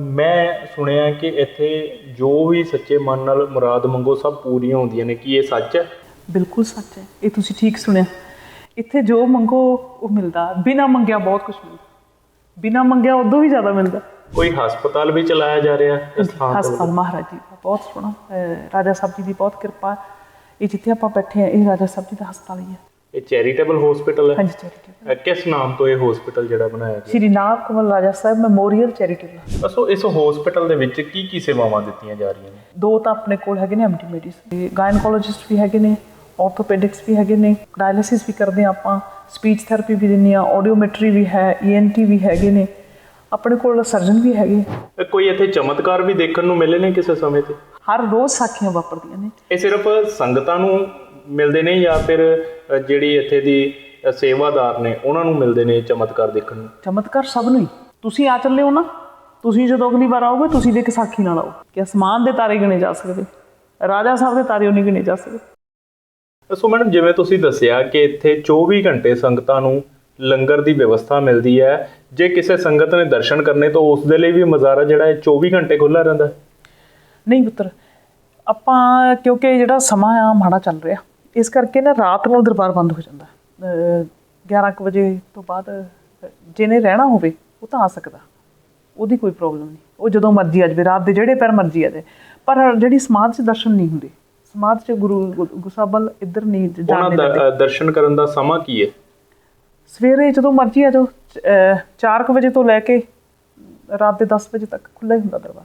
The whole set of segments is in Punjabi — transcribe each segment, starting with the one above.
ਮੈਂ ਸੁਣਿਆ ਕਿ ਇੱਥੇ ਜੋ ਵੀ ਸੱਚੇ ਮਨ ਨਾਲ ਮੁਰਾਦ ਮੰਗੋ ਸਭ ਪੂਰੀਆਂ ਹੁੰਦੀਆਂ ਨੇ। ਕੀ ਇਹ ਸੱਚ ਹੈ? ਬਿਲਕੁਲ ਸੱਚ ਹੈ। ਇਹ ਤੁਸੀਂ ਠੀਕ ਸੁਣਿਆ। ਇੱਥੇ ਜੋ ਮੰਗੋ ਉਹ ਮਿਲਦਾ। ਬਿਨਾ ਮੰਗਿਆ ਬਹੁਤ ਕੁਝ ਮਿਲਦਾ। ਬਿਨਾ ਮੰਗਿਆ ਉਦੋਂ ਵੀ ਜ਼ਿਆਦਾ ਮਿਲਦਾ। ਕੋਈ ਹਸਪਤਾਲ ਵੀ ਚਲਾਇਆ ਜਾ ਰਿਹਾ? ਤੇ ਹਸਪਤਾਲ ਮਹਾਰਾਜ ਜੀ ਦਾ ਬਹੁਤ ਸੋਹਣਾ ਰਾਜਾ ਸਾਹਿਬ ਜੀ ਦੀ ਬਹੁਤ ਕਿਰਪਾ। ਇਹ ਜਿੱਥੇ ਆਪਾਂ ਬੈਠੇ ਆ ਇਹ ਰਾਜਾ ਸਾਹਿਬ ਜੀ ਦਾ ਹਸਪਤਾਲ ਹੀ ਹੈ। ਇਹ ਚੈਰੀਟੇਬਲ ਹਸਪੀਟਲ ਹੈ। ਹਾਂਜੀ ਚੈਰੀਟੇਬਲ। ਕਿਸ ਨਾਮ ਤੋਂ ਇਹ ਹਸਪੀਟਲ ਜਿਹੜਾ ਬਣਾਇਆ ਗਿਆ? ਸ਼੍ਰੀ ਨਾਗ ਕਮਲ ਰਾਜਾ ਸਾਹਿਬ ਮੈਮੋਰੀਅਲ ਚੈਰੀਟੇਬਲ। ਦੱਸੋ ਇਸ ਹਸਪੀਟਲ ਦੇ ਵਿੱਚ ਕੀ ਕੀ ਸੇਵਾਵਾਂ ਦਿੱਤੀਆਂ ਜਾ ਰਹੀਆਂ ਨੇ? ਦੋ ਤਾਂ ਆਪਣੇ ਕੋਲ ਹੈਗੇ ਨੇ ਐਮਟੀ ਮੈਡੀਸ ਗਾਇਨਕੋਲੋਜਿਸਟ ਵੀ ਹੈਗੇ ਨੇ ਆਰਥੋਪੈਡਿਕਸ ਵੀ ਹੈਗੇ ਨੇ ਡਾਇਲਿਸਿਸ ਵੀ ਕਰਦੇ ਆ ਆਪਾਂ ਸਪੀਚ ਥੈਰੇਪੀ ਵੀ ਦਿੰਦੇ ਆ ਆਡੀਓਮੈਟਰੀ ਵੀ ਹੈ ਈਐਨਟੀ ਵੀ ਹੈਗੇ ਨੇ ਆਪਣੇ ਕੋਲ ਸਰਜਨ ਵੀ ਹੈਗੇ। ਕੋਈ ਇੱਥੇ ਚਮਤਕਾਰ ਵੀ ਦੇਖਣ ਨੂੰ ਮਿਲੇ ਨੇ ਕਿਸੇ ਸਮੇਂ ਤੇ? ਹਰ ਰੋਜ਼ ਸਾਖੀਆਂ ਵਾਪਰਦੀਆਂ ਨੇ। ਇਹ ਸਿਰਫ ਸੰਗਤਾਂ ਨੂੰ ਮਿਲਦੇ ਨੇ ਜਾਂ ਫਿਰ ਜਿਹੜੀ ਇੱਥੇ ਦੀ ਸੇਵਾਦਾਰ ਨੇ ਉਹਨਾਂ ਨੂੰ ਮਿਲਦੇ ਨੇ ਚਮਤਕਾਰ ਦੇਖਣ ਨੂੰ? ਚਮਤਕਾਰ ਸਭ ਨੂੰ ਹੀ। ਤੁਸੀਂ ਆ ਚੱਲੇ ਹੋ ਨਾ ਤੁਸੀਂ ਜਦੋਂ ਅਗਲੀ ਵਾਰ ਆਓਗੇ ਤੁਸੀਂ ਵੀ ਇੱਕ ਸਾਖੀ ਨਾਲ ਆਓ। ਕਿ ਅਸਮਾਨ ਦੇ ਤਾਰੇ ਗਿਣੇ ਜਾ ਸਕਦੇ। ਰਾਜਾ ਸਾਹਿਬ ਦੇ ਤਾਰੇ ਉਹ ਨਹੀਂ ਗਿਣੇ ਜਾ ਸਕਦੇ। ਸੋ ਮੈਡਮ ਜਿਵੇਂ ਤੁਸੀਂ ਦੱਸਿਆ ਕਿ ਇੱਥੇ 24 ਘੰਟੇ ਸੰਗਤਾਂ ਨੂੰ ਲੰਗਰ ਦੀ ਵਿਵਸਥਾ ਮਿਲਦੀ ਹੈ ਜੇ ਕਿਸੇ ਸੰਗਤ ਨੇ ਦਰਸ਼ਨ ਕਰਨੇ ਤਾਂ ਉਸ ਦੇ ਲਈ ਵੀ ਮਜ਼ਾਰਾ ਜਿਹੜਾ ਹੈ 24 ਘੰਟੇ ਖੁੱਲਾ ਰਹਿੰਦਾ ਨਹੀਂ ਪੁੱਤਰ ਆਪਾਂ ਕਿਉਂਕਿ ਜਿਹੜਾ ਸਮਾਂ ਆ ਮਾੜਾ ਚੱਲ ਰਿਹਾ। ਇਸ ਕਰਕੇ ਨਾ ਰਾਤ ਨੂੰ ਦਰਬਾਰ ਬੰਦ ਹੋ ਜਾਂਦਾ। ਅਹ 11 ਕੁ ਵਜੇ ਤੋਂ ਬਾਅਦ ਜਿਹਨੇ ਰਹਿਣਾ ਹੋਵੇ ਉਹ ਤਾਂ ਆ ਸਕਦਾ। ਉਹਦੀ ਕੋਈ ਪ੍ਰੋਬਲਮ ਨਹੀਂ। ਉਹ ਜਦੋਂ ਮਰਜ਼ੀ ਆ ਜਾਵੇ ਰਾਤ ਦੇ ਜਿਹੜੇ ਪੈਰ ਮਰਜ਼ੀ ਆ ਜਾਵੇ ਪਰ ਜਿਹੜੀ ਸਮਾਧ 'ਚ ਦਰਸ਼ਨ ਨਹੀਂ ਹੁੰਦੇ ਸਮਾਧ 'ਚ ਗੁਰੂ ਗੁਸਾਬਲ ਇੱਧਰ ਨਹੀਂ ਉਹਨਾਂ ਜਾਣ ਦਾ ਦਰਸ਼ਨ ਕਰਨ ਦਾ ਸਮਾਂ ਕੀ ਹੈ? ਸਵੇਰੇ ਜਦੋਂ ਮਰਜ਼ੀ ਆ ਜਾਓ 4 ਵਜੇ ਤੋਂ ਲੈ ਕੇ ਰਾਤ ਦੇ 10 ਵਜੇ ਤੱਕ ਖੁੱਲ੍ਹਾ ਹੀ ਹੁੰਦਾ ਦਰਬਾਰ।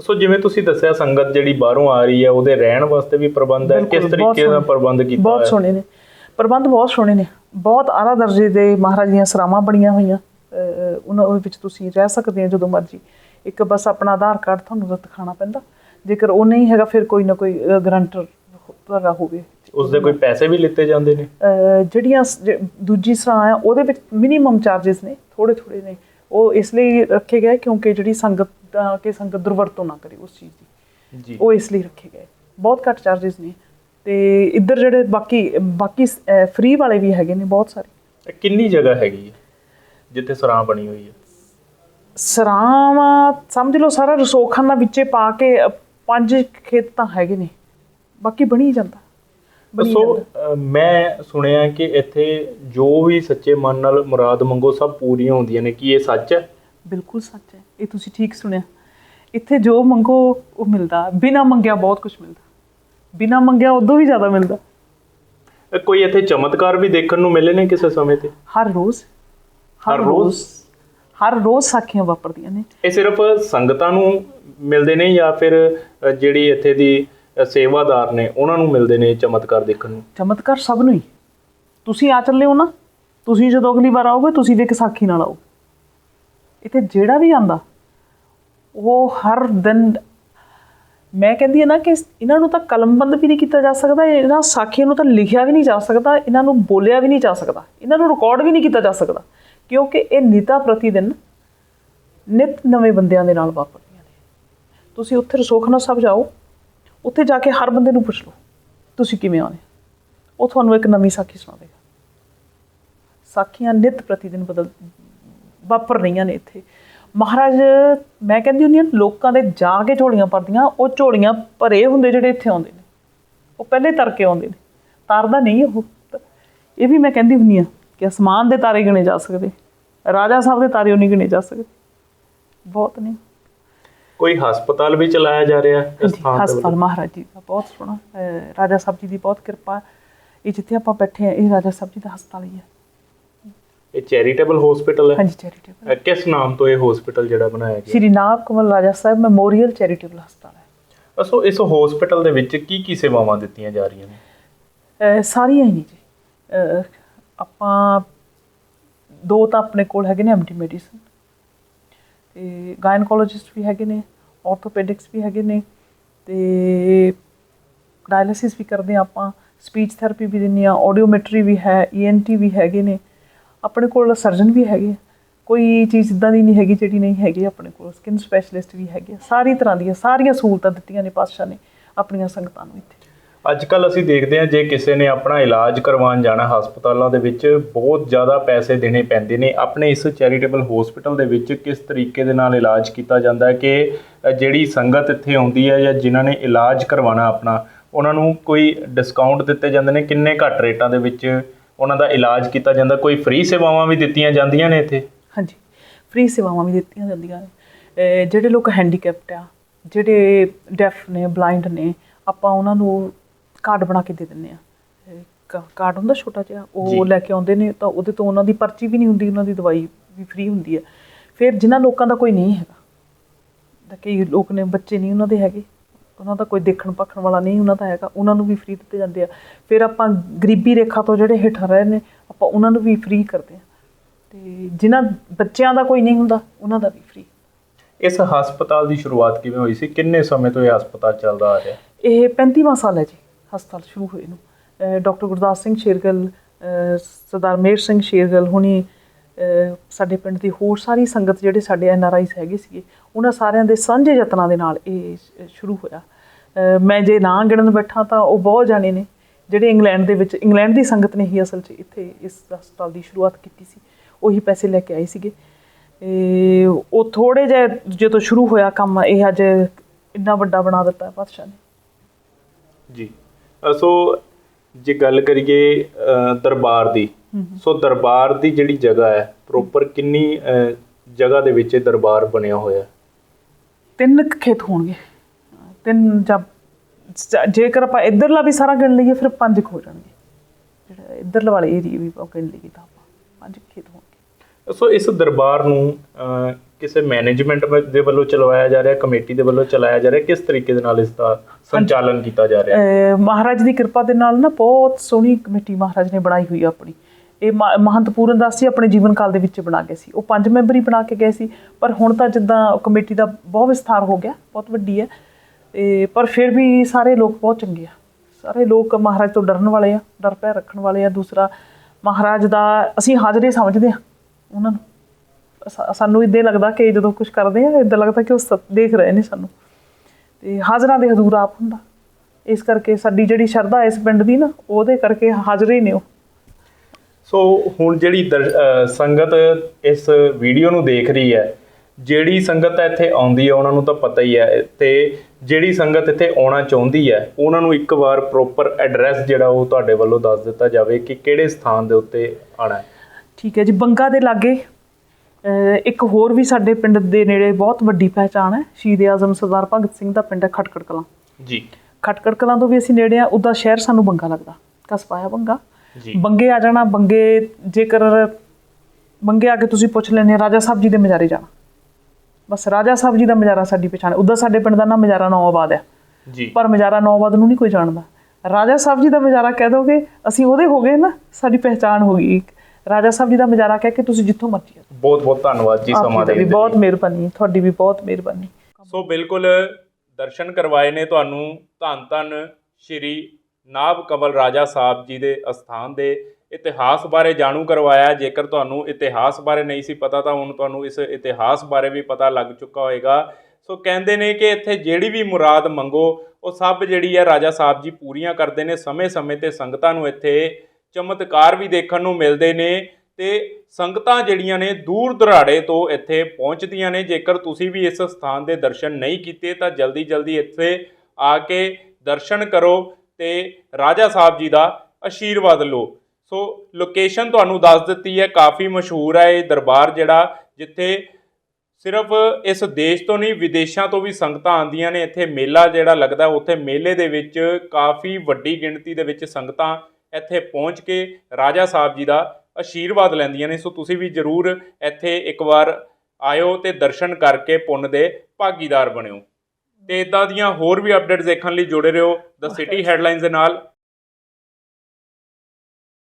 ਸੋ ਜਿਵੇਂ ਤੁਸੀਂ ਦੱਸਿਆ ਸੰਗਤ ਜਿਹੜੀ ਬਾਹਰੋਂ ਆ ਰਹੀ ਹੈ ਉਹਦੇ ਰਹਿਣ ਵਾਸਤੇ ਵੀ ਪ੍ਰਬੰਧ ਹੈ ਕਿਸ ਬਹੁਤ ਤਰੀਕੇ ਦਾ। ਪ੍ਰਬੰਧ ਕੀਤਾ ਬਹੁਤ ਹੈ? ਸੋਹਣੇ ਨੇ। ਪ੍ਰਬੰਧ ਬਹੁਤ ਸੋਹਣੇ ਨੇ। ਬਹੁਤ ਆਲਾ ਦਰਜੇ ਦੇ ਮਹਾਰਾਜ ਦੀਆਂ ਸਰਾਵਾਂ ਬਣੀਆਂ ਹੋਈਆਂ। ਉਹਨਾਂ ਵਿੱਚ ਤੁਸੀਂ ਰਹਿ ਸਕਦੇ ਆ ਜਦੋਂ ਮਰਜ਼ੀ। ਇੱਕ ਬਸ ਆਪਣਾ ਆਧਾਰ ਕਾਰਡ ਤੁਹਾਨੂੰ ਰੱਤ ਖਾਣਾ ਪੈਂਦਾ। ਜੇਕਰ ਉਹ ਨਹੀਂ ਹੈਗਾ ਫਿਰ ਕੋਈ ਨਾ ਕੋਈ ਗਰੰਟਰ ਤੁਹਾਡਾ ਹੋਵੇ। ਉਸ ਦੇ ਕੋਈ ਪੈਸੇ ਵੀ ਲਿੱਤੇ ਜਾਂਦੇ ਨੇ? ਜਿਹੜੀਆਂ ਦੂਜੀ ਸਰਾਂ ਆ ਉਹਦੇ ਵਿੱਚ ਮਿਨੀਮਮ ਚਾਰजेस ਨੇ ਥੋੜੇ ਥੋੜੇ ਨੇ। ਉਹ ਇਸ ਲਈ ਰੱਖੇ ਗਏ ਕਿਉਂਕਿ ਜਿਹੜੀ ਸੰਗਤ ਦਾ ਕਿ ਸੰਗਤ ਦੁਰਵਰਤੋਂ ਨਾ ਕਰੇ ਉਸ ਚੀਜ਼ ਦੀ। ਜੀ। ਉਹ ਇਸ ਲਈ ਰੱਖੇ ਗਏ। ਬਹੁਤ ਘੱਟ ਚਾਰजेस ਨੇ। ਤੇ ਇੱਧਰ ਜਿਹੜੇ ਬਾਕੀ ਬਾਕੀ ਫ੍ਰੀ ਵਾਲੇ ਵੀ ਹੈਗੇ ਨੇ ਬਹੁਤ ਸਾਰੇ। ਕਿੰਨੀ ਜਗ੍ਹਾ ਹੈਗੀ ਹੈ? ਜਿੱਥੇ ਸਰਾਂ ਬਣੀ ਹੋਈ ਹੈ? ਸਰਾਵਾਂ ਸਮਝ ਲਓ ਸਾਰਾ ਰਸੋਖਾਨਾ ਵਿੱਚੇ ਪਾ ਕੇ ਪੰਜ ਖੇਤ ਤਾਂ ਹੈਗੇ ਨੇ। ਬਾਕੀ ਬਣੀ ਜਾਂਦਾ। ਸੋ ਮੈਂ ਸੁਣਿਆ ਕਿ ਇੱਥੇ ਜੋ ਵੀ ਸੱਚੇ ਮਨ ਨਾਲ ਮੁਰਾਦ ਮੰਗੋ ਸਭ ਪੂਰੀਆਂ ਹੁੰਦੀਆਂ ਨੇ। ਕੀ ਇਹ ਸੱਚ ਹੈ? ਬਿਲਕੁਲ ਸੱਚ ਹੈ ਇਹ ਤੁਸੀਂ ਠੀਕ ਸੁਣਿਆ। ਇੱਥੇ ਜੋ ਮੰਗੋ ਉਹ ਮਿਲਦਾ। ਬਿਨਾ ਮੰਗਿਆ ਬਹੁਤ ਕੁਝ ਮਿਲਦਾ। ਬਿਨਾ ਮੰਗਿਆ ਉਦੋਂ ਵੀ ਜ਼ਿਆਦਾ ਮਿਲਦਾ। ਕੋਈ ਇੱਥੇ ਚਮਤਕਾਰ ਵੀ ਦੇਖਣ ਨੂੰ ਮਿਲੇ ਨੇ ਕਿਸੇ ਸਮੇਂ ਤੇ? ਹਰ ਰੋਜ਼। ਹਰ ਰੋਜ਼? ਹਰ ਰੋਜ਼ ਸਾਖੀਆਂ ਵਾਪਰਦੀਆਂ ਨੇ। ਇਹ ਸਿਰਫ ਸੰਗਤਾਂ ਨੂੰ ਮਿਲਦੇ ਨੇ ਜਾਂ ਫਿਰ ਜਿਹੜੀ ਇੱਥੇ ਦੀ ਸੇਵਾਦਾਰ ਨੇ ਉਹਨਾਂ ਨੂੰ ਮਿਲਦੇ ਨੇ ਚਮਤਕਾਰ ਦੇਖਣ ਨੂੰ? ਚਮਤਕਾਰ ਸਭ ਨੂੰ ਹੀ। ਤੁਸੀਂ ਆ ਚੱਲੇ ਹੋ ਨਾ। ਤੁਸੀਂ ਜਦੋਂ ਅਗਲੀ ਵਾਰ ਆਓਗੇ ਤੁਸੀਂ ਵੀ ਇੱਕ ਸਾਖੀ ਨਾਲ ਆਓ। ਇੱਥੇ ਜਿਹੜਾ ਵੀ ਆਂਦਾ ਉਹ ਹਰ ਦਿਨ ਮੈਂ ਕਹਿੰਦੀ ਹਾਂ ਨਾ ਕਿ ਇਹਨਾਂ ਨੂੰ ਤਾਂ ਕਲਮਬੰਦ ਵੀ ਨਹੀਂ ਕੀਤਾ ਜਾ ਸਕਦਾ, ਇਹਨਾਂ ਸਾਖੀਆਂ ਨੂੰ ਤਾਂ ਲਿਖਿਆ ਵੀ ਨਹੀਂ ਜਾ ਸਕਦਾ, ਇਹਨਾਂ ਨੂੰ ਬੋਲਿਆ ਵੀ ਨਹੀਂ ਜਾ ਸਕਦਾ, ਇਹਨਾਂ ਨੂੰ ਰਿਕਾਰਡ ਵੀ ਨਹੀਂ ਕੀਤਾ ਜਾ ਸਕਦਾ, ਕਿਉਂਕਿ ਇਹ ਨਿਤਾ ਪ੍ਰਤੀ ਦਿਨ ਨਿਤ ਨਵੇਂ ਬੰਦਿਆਂ ਦੇ ਨਾਲ ਵਾਪਰਦੀਆਂ ਨੇ। ਤੁਸੀਂ ਉੱਥੇ ਰਸੋਖਨਾ ਸਾਹਿਬ ਜਾਓ, ਉੱਥੇ ਜਾ ਕੇ ਹਰ ਬੰਦੇ ਨੂੰ ਪੁੱਛ ਲਓ, ਤੁਸੀਂ ਕਿਵੇਂ ਆਉਂਦੇ ਉਹ ਤੁਹਾਨੂੰ ਇੱਕ ਨਵੀਂ ਸਾਖੀ ਸੁਣਾਵੇਗਾ। ਸਾਖੀਆਂ ਨਿਤ ਪ੍ਰਤੀ ਦਿਨ ਬਦਲ ਵਾਪਰ ਰਹੀਆਂ ਨੇ ਇੱਥੇ। ਮਹਾਰਾਜ ਮੈਂ ਕਹਿੰਦੀ ਹੁੰਦੀ ਹਾਂ ਲੋਕਾਂ ਦੇ ਜਾ ਕੇ ਝੋਲੀਆਂ ਭਰਦੀਆਂ ਉਹ ਝੋਲੀਆਂ ਭਰੇ ਹੁੰਦੇ ਜਿਹੜੇ ਇੱਥੇ ਆਉਂਦੇ ਨੇ। ਉਹ ਪਹਿਲੇ ਤਰ ਕੇ ਆਉਂਦੇ ਨੇ। ਤਰਦਾ ਨਹੀਂ ਉਹ। ਇਹ ਵੀ ਮੈਂ ਕਹਿੰਦੀ ਹੁੰਦੀ ਹਾਂ ਕਿ ਅਸਮਾਨ ਦੇ ਤਾਰੇ ਗਿਣੇ ਜਾ ਸਕਦੇ। ਰਾਜਾ ਸਾਹਿਬ ਦੇ ਤਾਰੇ ਉਹ ਨਹੀਂ ਗਿਣੇ ਜਾ ਸਕਦੇ। ਬਹੁਤ ਨੇ। ਕੋਈ ਹਸਪਤਾਲ ਵੀ ਚਲਾਇਆ ਜਾ ਰਿਹਾ ਤੇ? ਹਸਪਤਾਲ ਮਹਾਰਾਜ ਜੀ ਦਾ ਬਹੁਤ ਸੋਹਣਾ। ਰਾਜਾ ਸਾਹਿਬ ਜੀ ਦੀ ਬਹੁਤ ਕਿਰਪਾ। ਇਹ ਜਿੱਥੇ ਆਪਾਂ ਬੈਠੇ ਆ ਇਹ ਰਾਜਾ ਸਾਹਿਬ ਜੀ ਦਾ ਹਸਪਤਾਲ ਹੀ ਹੈ। ਇਹ ਚੈਰੀਟੇਬਲ ਹਸਪੀਟਲ ਹੈ? ਹਾਂਜੀ ਚੈਰੀਟੇਬਲ ਕਿਸ ਨਾਮ ਤੋਂ ਇਹ ਹਸਪੀਟਲ ਜਿਹੜਾ ਬਣਾਇਆ ਗਿਆ? ਸ਼੍ਰੀ ਨਾਗ ਕਮਲ ਰਾਜਾ ਸਾਹਿਬ ਮੈਮੋਰੀਅਲ ਚੈਰੀਟੇਬਲ ਹਸਪਤਾਲ ਹੈ। ਅਸੋ ਇਸ ਹਸਪੀਟਲ ਦੇ ਵਿੱਚ ਕੀ ਕੀ ਸੇਵਾਵਾਂ ਦਿੱਤੀਆਂ ਜਾ ਰਹੀਆਂ ਨੇ? ਸਾਰੀਆਂ ਹੀ ਜੀ। ਆਪਾਂ ਦੋ ਤਾਂ ਆਪਣੇ ਕੋਲ ਹੈਗੇ ਨੇ ਐਮਟੀ ਮੈਡੀਸਨ ਤੇ ਗਾਇਨਕੋਲੋਜਿਸਟ ਵੀ ਹੈਗੇ ਨੇ ਆਰਥੋਪੈਡਿਕਸ ਵੀ ਹੈਗੇ ਨੇ ਤੇ ਡਾਇਲਿਸਿਸ ਵੀ ਕਰਦੇ ਆਪਾਂ ਸਪੀਚ ਥੈਰੇਪੀ ਵੀ ਦਿੰਦੇ ਆ ਆਡੀਓਮੈਟਰੀ ਵੀ ਹੈ ਈਐਨਟੀ ਵੀ ਹੈਗੇ ਨੇ। ਆਪਣੇ ਕੋਲ ਸਰਜਨ ਵੀ ਹੈਗੇ ਆ। ਕੋਈ ਚੀਜ਼ ਇਦਾਂ ਦੀ ਨਹੀਂ ਹੈਗੀ ਜਿਹੜੀ ਨਹੀਂ ਹੈਗੀ ਆਪਣੇ ਕੋਲ ਸਕਿਨ ਸਪੈਸ਼ਲਿਸਟ ਵੀ ਹੈਗੇ ਆ। ਸਾਰੀ ਤਰ੍ਹਾਂ ਦੀਆਂ, ਸਾਰੀਆਂ ਸਹੂਲਤਾਂ ਦਿੱਤੀਆਂ ਨੇ ਪਾਤਸ਼ਾਹ ਨੇ ਆਪਣੀਆਂ ਸੰਗਤਾਂ ਨੂੰ ਇੱਥੇ ਅੱਜ ਕੱਲ ਅਸੀਂ ਦੇਖਦੇ ਹਾਂ ਜੇ ਕਿਸੇ ਨੇ ਆਪਣਾ ਇਲਾਜ ਕਰਵਾਉਣ ਜਾਣਾ ਹਸਪਤਾਲਾਂ ਦੇ ਵਿੱਚ, ਬਹੁਤ ਜ਼ਿਆਦਾ ਪੈਸੇ ਦੇਣੇ ਪੈਂਦੇ ਨੇ ਆਪਣੇ ਇਸ ਚੈਰੀਟੇਬਲ ਹਸਪੀਟਲ ਦੇ ਵਿੱਚ ਕਿਸ ਤਰੀਕੇ ਦੇ ਨਾਲ ਇਲਾਜ ਕੀਤਾ ਜਾਂਦਾ ਹੈ ਕਿ ਜਿਹੜੀ ਸੰਗਤ ਇੱਥੇ ਆਉਂਦੀ ਹੈ ਜਾਂ ਜਿਨ੍ਹਾਂ ਨੇ ਇਲਾਜ ਕਰਵਾਉਣਾ ਆਪਣਾ, ਉਹਨਾਂ ਨੂੰ ਕੋਈ ਡਿਸਕਾਊਂਟ ਦਿੱਤੇ ਜਾਂਦੇ ਨੇ ਕਿੰਨੇ ਘੱਟ ਰੇਟਾਂ ਦੇ ਵਿੱਚ ਉਹਨਾਂ ਦਾ ਇਲਾਜ ਕੀਤਾ ਜਾਂਦਾ ਕੋਈ ਫ੍ਰੀ ਸੇਵਾਵਾਂ ਵੀ ਦਿੱਤੀਆਂ ਜਾਂਦੀਆਂ ਨੇ ਇੱਥੇ? ਹਾਂਜੀ ਫ੍ਰੀ ਸੇਵਾਵਾਂ ਵੀ ਦਿੱਤੀਆਂ ਜਾਂਦੀਆਂ ਨੇ। ਜਿਹੜੇ ਲੋਕ ਹੈਂਡੀਕੈਪਟ ਆ ਜਿਹੜੇ ਡੈਫ ਨੇ ਬਲਾਈਂਡ ਨੇ ਆਪਾਂ ਉਹਨਾਂ ਨੂੰ ਕਾਰਡ ਬਣਾ ਕੇ ਦੇ ਦਿੰਦੇ ਆ ਕਾਰਡ ਹੁੰਦਾ ਛੋਟਾ ਜਿਹਾ। ਉਹ ਲੈ ਕੇ ਆਉਂਦੇ ਨੇ ਤਾਂ ਉਹਦੇ ਤੋਂ ਉਹਨਾਂ ਦੀ ਪਰਚੀ ਵੀ ਨਹੀਂ ਹੁੰਦੀ ਉਹਨਾਂ ਦੀ ਦਵਾਈ ਵੀ ਫ੍ਰੀ ਹੁੰਦੀ ਹੈ। ਫਿਰ ਜਿਨ੍ਹਾਂ ਲੋਕਾਂ ਦਾ ਕੋਈ ਨਹੀਂ ਹੈਗਾ ਤਾਂ ਕਈ ਲੋਕ ਨੇ ਬੱਚੇ ਨਹੀਂ ਉਹਨਾਂ ਦੇ ਹੈਗੇ। ਉਹਨਾਂ ਦਾ ਕੋਈ ਦੇਖਣ ਪੱਖਣ ਵਾਲਾ ਨਹੀਂ ਉਹਨਾਂ ਦਾ ਹੈਗਾ। ਉਹਨਾਂ ਨੂੰ ਵੀ ਫ੍ਰੀ ਦਿੱਤੇ ਜਾਂਦੇ ਆ। ਫਿਰ ਆਪਾਂ ਗਰੀਬੀ ਰੇਖਾ ਤੋਂ ਜਿਹੜੇ ਹੇਠਾਂ ਰਹੇ ਨੇ ਆਪਾਂ ਉਹਨਾਂ ਨੂੰ ਵੀ ਫ੍ਰੀ ਕਰਦੇ ਆ। ਤੇ ਜਿਨ੍ਹਾਂ ਬੱਚਿਆਂ ਦਾ ਕੋਈ ਨਹੀਂ ਹੁੰਦਾ ਉਹਨਾਂ ਦਾ ਵੀ ਫ੍ਰੀ ਇਸ ਹਸਪਤਾਲ ਦੀ ਸ਼ੁਰੂਆਤ ਕਿਵੇਂ ਹੋਈ ਸੀ? ਕਿੰਨੇ ਸਮੇਂ ਤੋਂ ਇਹ ਹਸਪਤਾਲ ਚੱਲਦਾ ਆ ਰਿਹਾ? ਇਹ 35ਵਾਂ ਸਾਲ ਹੈ ਜੀ ਹਸਪਤਾਲ ਸ਼ੁਰੂ ਹੋਏ ਨੂੰ। ਡਾਕਟਰ ਗੁਰਦਾਸ ਸਿੰਘ ਸ਼ੇਰਗਿੱਲ ਸਰਦਾਰ ਮੇਹਰ ਸਿੰਘ ਸ਼ੇਰਗਿੱਲ ਹੁਣੀ ਸਾਡੇ ਪਿੰਡ ਦੀ ਹੋਰ ਸਾਰੀ ਸੰਗਤ ਜਿਹੜੇ ਸਾਡੇ ਐਨ ਆਰ ਆਈਸ ਹੈਗੇ ਸੀਗੇ ਉਹਨਾਂ ਸਾਰਿਆਂ ਦੇ ਸਾਂਝੇ ਯਤਨਾਂ ਦੇ ਨਾਲ ਇਹ ਸ਼ੁਰੂ ਹੋਇਆ। ਮੈਂ ਜੇ ਨਾਂ ਗਿਣਨ ਬੈਠਾ ਤਾਂ ਉਹ ਬਹੁਤ ਜਾਣੇ ਨੇ ਜਿਹੜੇ ਇੰਗਲੈਂਡ ਦੇ ਵਿੱਚ ਇੰਗਲੈਂਡ ਦੀ ਸੰਗਤ ਨੇ ਹੀ ਅਸਲ 'ਚ ਇੱਥੇ ਇਸ ਹਸਪਤਾਲ ਦੀ ਸ਼ੁਰੂਆਤ ਕੀਤੀ ਸੀ ਉਹੀ ਪੈਸੇ ਲੈ ਕੇ ਆਏ ਸੀਗੇ। ਇਹ ਉਹ ਥੋੜੇ ਜਿਹੇ ਜਦੋਂ ਸ਼ੁਰੂ ਹੋਇਆ ਕੰਮ ਇਹ ਅੱਜ ਇੰਨਾ ਵੱਡਾ ਬਣਾ ਦਿੱਤਾ ਬਾਦਸ਼ਾਹ ਨੇ। ਜੀ। ਅ, ਸੋ ਜੇ ਗੱਲ ਕਰੀਏ ਦਰਬਾਰ ਦੀ ਸੋ ਦਰਬਾਰ ਦੀ ਜਿਹੜੀ ਜਗ੍ਹਾ ਹੈ ਪ੍ਰੋਪਰ ਕਿੰਨੀ ਜਗ੍ਹਾ ਦੇ ਵਿੱਚ ਇਹ ਦਰਬਾਰ ਬਣਿਆ ਹੋਇਆ ਤਿੰਨ ਖੇਤ ਹੋਣਗੇ। ਤਿੰਨ ਜਾਂ ਜੇਕਰ ਆਪਾਂ ਇੱਧਰਲਾ ਵੀ ਸਾਰਾ ਗਿਣ ਲਈਏ ਫਿਰ ਪੰਜ ਹੋ ਜਾਣਗੇ। ਜਿਹੜਾ ਇੱਧਰਲੇ ਵਾਲੇ ਏਰੀਆ ਵੀ ਆਪਾਂ ਗਿਣ ਲਈਏ ਤਾਂ ਆਪਾਂ ਪੰਜ ਖੇਤ ਹੋਣਗੇ। ਸੋ ਇਸ ਦਰਬਾਰ ਨੂੰ ਕਿਸੇ ਮੈਨੇਜਮੈਂਟ ਦੇ ਵੱਲੋਂ ਚਲਵਾਇਆ ਜਾ ਰਿਹਾ ਕਮੇਟੀ ਦੇ ਵੱਲੋਂ ਚਲਾਇਆ ਜਾ ਰਿਹਾ ਕਿਸ ਤਰੀਕੇ ਦੇ ਨਾਲ ਇਸ ਦਾ ਸੰਚਾਲਨ ਕੀਤਾ ਜਾ ਰਿਹਾ? ਮਹਾਰਾਜ ਦੀ ਕਿਰਪਾ ਦੇ ਨਾਲ ਨਾ ਬਹੁਤ ਸੋਹਣੀ ਕਮੇਟੀ ਮਹਾਰਾਜ ਨੇ ਬਣਾਈ ਹੋਈ ਆਪਣੀ। ਇਹ ਮਹ- ਮਹੰਤ ਪੂਰਨ ਦਾਸ ਜੀ ਆਪਣੇ ਜੀਵਨ ਕਾਲ ਦੇ ਵਿੱਚ ਬਣਾ ਗਏ ਸੀ। ਉਹ ਪੰਜ ਮੈਂਬਰੀ ਬਣਾ ਕੇ ਗਏ ਸੀ। ਪਰ ਹੁਣ ਤਾਂ ਜਿੱਦਾਂ ਕਮੇਟੀ ਦਾ ਬਹੁਤ ਵਿਸਥਾਰ ਹੋ ਗਿਆ, ਬਹੁਤ ਵੱਡੀ ਹੈ। ਤੇ ਪਰ ਫਿਰ ਵੀ ਸਾਰੇ ਲੋਕ ਬਹੁਤ ਚੰਗੇ ਆ। ਸਾਰੇ ਲੋਕ ਮਹਾਰਾਜ ਤੋਂ ਡਰਨ ਵਾਲੇ ਆ, ਡਰ ਭੈ ਰੱਖਣ ਵਾਲੇ ਆ। ਦੂਸਰਾ, ਮਹਾਰਾਜ ਦਾ ਅਸੀਂ ਹਾਜ਼ਰੇ ਸਮਝਦੇ ਆ ਉਹਨਾਂ ਨੂੰ। ਸਾਨੂੰ ਇਦਾਂ ਲੱਗਦਾ ਕਿ ਜਦੋਂ ਕੁਝ ਕਰਦੇ ਆ, ਇਦਾਂ ਲੱਗਦਾ ਕਿ ਉਹ ਸਭ ਦੇਖ ਰਹੇ ਨੇ ਸਾਨੂੰ। ਤੇ ਹਾਜ਼ਰਾਂ ਦੇ ਹਜ਼ੂਰ ਆਪ ਹੁੰਦਾ। ਇਸ ਕਰਕੇ ਸਾਡੀ ਜਿਹੜੀ ਸ਼ਰਧਾ ਇਸ ਪਿੰਡ ਦੀ ਨਾ, ਉਹਦੇ ਕਰਕੇ ਹਾਜ਼ਰੇ ਨੇ ਉਹ। ਸੋ ਹੁਣ ਜਿਹੜੀ ਸੰਗਤ ਇਸ ਵੀਡੀਓ ਨੂੰ ਦੇਖ ਰਹੀ ਹੈ ਜਿਹੜੀ ਸੰਗਤ ਇੱਥੇ ਆਉਂਦੀ ਹੈ ਉਹਨਾਂ ਨੂੰ ਤਾਂ ਪਤਾ ਹੀ ਹੈ ਤੇ ਜਿਹੜੀ ਸੰਗਤ ਇੱਥੇ ਆਉਣਾ ਚਾਹੁੰਦੀ ਹੈ ਉਹਨਾਂ ਨੂੰ ਇੱਕ ਵਾਰ ਪ੍ਰੋਪਰ ਐਡਰੈਸ ਜਿਹੜਾ ਉਹ ਤੁਹਾਡੇ ਵੱਲੋਂ ਦੱਸ ਦਿੱਤਾ ਜਾਵੇ ਕਿ ਕਿਹੜੇ ਸਥਾਨ ਦੇ ਉੱਤੇ ਆਣਾ ਹੈ। ਠੀਕ ਹੈ ਜੀ ਬੰਗਾ ਦੇ ਲਾਗੇ ਇੱਕ ਹੋਰ ਵੀ ਸਾਡੇ ਪਿੰਡ ਦੇ ਨੇੜੇ ਬਹੁਤ ਵੱਡੀ ਪਹਿਚਾਣ ਹੈ ਸ਼ਹੀਦ ਆਜ਼ਮ ਸਰਦਾਰ ਭਗਤ ਸਿੰਘ ਦਾ ਪਿੰਡ ਹੈ ਖਟਕੜ ਕਲਾਂ। ਜੀ। ਖਟਕੜ ਕਲਾਂ ਤੋਂ ਵੀ ਅਸੀਂ ਨੇੜੇ ਆ ਉਹਦਾ ਸ਼ਹਿਰ ਸਾਨੂੰ ਬੰਗਾ ਲੱਗਦਾ ਕਸਬਾ ਆ ਬੰਗਾ। ਬੰਗੇ ਆ ਜਾਣਾ ਬੰਗੇ ਜੇਕਰ ਬੰਗੇ ਆ ਕੇ ਤੁਸੀਂ ਪੁੱਛ ਲੈਣੇ ਰਾਜਾ ਸਾਹਿਬ ਜੀ ਦੇ ਮਜਾਰੇ ਜਾਣਾ। ਬਸ ਰਾਜਾ ਸਾਹਿਬ ਜੀ ਦਾ ਮਜਾਰਾ ਸਾਡੀ ਪਛਾਣ ਉਦਾਂ ਸਾਡੇ ਪਿੰਡ ਦਾ ਨਾਮ ਮਜਾਰਾ ਨੌਆਬਾਦ ਹੈ ਜੀ। ਪਰ ਮਜਾਰਾ ਨੌਬਾਦ ਨੂੰ ਨਹੀਂ ਕੋਈ ਜਾਣਦਾ। ਰਾਜਾ ਸਾਹਿਬ ਜੀ ਦਾ ਮਜਾਰਾ ਕਹਿ ਦੋਗੇ ਅਸੀਂ ਉਹਦੇ ਹੋ ਗਏ ਨਾ ਸਾਡੀ ਪਹਿਚਾਣ ਹੋ ਗਈ। ਰਾਜਾ ਸਾਹਿਬ ਜੀ ਦਾ ਮਜਾਰਾ ਕਹਿ ਕੇ ਤੁਸੀਂ ਜਿੱਥੋਂ ਮਰਜ਼ੀ ਆ ਬਹੁਤ ਬਹੁਤ ਧੰਨਵਾਦ ਜੀ ਸਮਾਂ ਦੇ ਬਹੁਤ ਲਈ। ਮਿਹਰਬਾਨੀ ਤੁਹਾਡੀ ਵੀ ਬਹੁਤ ਮਿਹਰਬਾਨੀ। ਸੋ ਬਿਲਕੁਲ ਦਰਸ਼ਨ ਕਰਵਾਏ ਨੇ ਤੁਹਾਨੂੰ। ਧੰਨ ਧੰਨ ਸ਼੍ਰੀ ਨਾਭ ਕਮਲ ਰਾਜਾ ਸਾਹਿਬ ਜੀ ਦੇ ਅਸਥਾਨ ਦੇ ਇਤਿਹਾਸ ਬਾਰੇ ਜਾਣੂ ਕਰਵਾਇਆ। ਜੇਕਰ ਤੁਹਾਨੂੰ ਇਤਿਹਾਸ ਬਾਰੇ ਨਹੀਂ ਸੀ ਪਤਾ, ਤਾਂ ਹੁਣ ਤੁਹਾਨੂੰ ਇਸ ਇਤਿਹਾਸ ਬਾਰੇ ਵੀ ਪਤਾ ਲੱਗ ਚੁੱਕਾ ਹੋਏਗਾ। ਸੋ ਕਹਿੰਦੇ ਨੇ ਕਿ ਇੱਥੇ ਜਿਹੜੀ ਵੀ ਮੁਰਾਦ ਮੰਗੋ, ਉਹ ਸਭ ਜਿਹੜੀ ਹੈ ਰਾਜਾ ਸਾਹਿਬ ਜੀ ਪੂਰੀਆਂ ਕਰਦੇ ਨੇ। ਸਮੇਂ-ਸਮੇਂ ਤੇ ਸੰਗਤਾਂ ਨੂੰ ਇੱਥੇ ਚਮਤਕਾਰ ਵੀ ਦੇਖਣ ਨੂੰ ਮਿਲਦੇ ਨੇ ਤੇ ਸੰਗਤਾਂ ਜਿਹੜੀਆਂ ਨੇ ਦੂਰ ਦੁਰਾੜੇ ਤੋਂ ਇੱਥੇ ਪਹੁੰਚਦੀਆਂ ਨੇ। ਜੇਕਰ ਤੁਸੀਂ ਵੀ ਇਸ ਸਥਾਨ ਦੇ ਦਰਸ਼ਨ ਨਹੀਂ ਕੀਤੇ, ਤਾਂ ਜਲਦੀ ਜਲਦੀ ਇੱਥੇ ਆ ਕੇ ਦਰਸ਼ਨ ਕਰੋ। ਤੇ ਰਾਜਾ ਸਾਹਿਬ ਜੀ ਦਾ ਆਸ਼ੀਰਵਾਦ ਲਓ। ਸੋ ਲੋਕੇਸ਼ਨ ਤੁਹਾਨੂੰ ਦੱਸ ਦਿੱਤੀ ਹੈ, ਕਾਫੀ ਮਸ਼ਹੂਰ ਹੈ ਇਹ ਦਰਬਾਰ ਜਿਹੜਾ, ਜਿੱਥੇ ਸਿਰਫ ਇਸ ਦੇਸ਼ ਤੋਂ ਨਹੀਂ, ਵਿਦੇਸ਼ਾਂ ਤੋਂ ਵੀ ਸੰਗਤਾਂ ਆਉਂਦੀਆਂ ਨੇ। ਇੱਥੇ ਮੇਲਾ ਜਿਹੜਾ ਲੱਗਦਾ, ਉੱਥੇ ਮੇਲੇ ਦੇ ਵਿੱਚ ਕਾਫੀ ਵੱਡੀ ਗਿਣਤੀ ਦੇ ਵਿੱਚ ਸੰਗਤਾਂ ਇੱਥੇ ਪਹੁੰਚ ਕੇ ਰਾਜਾ ਸਾਹਿਬ ਜੀ ਦਾ ਆਸ਼ੀਰਵਾਦ ਲੈਂਦੀਆਂ ਨੇ। ਸੋ ਤੁਸੀਂ ਵੀ ਜਰੂਰ ਇੱਥੇ ਇੱਕ ਵਾਰ ਆਇਓ ਤੇ ਦਰਸ਼ਨ ਕਰਕੇ ਪੁੰਨ ਦੇ ਭਾਗੀਦਾਰ ਬਣਿਓ। ਤੇ ਇਦਾਂ ਦੀਆਂ ਹੋਰ ਵੀ ਅਪਡੇਟਸ ਦੇਖਣ ਲਈ ਜੁੜੇ ਰਹੋ। ਦ ਸਿਟੀ ਹੈਡਲਾਈਨਸ ਦੇ ਨਾਲ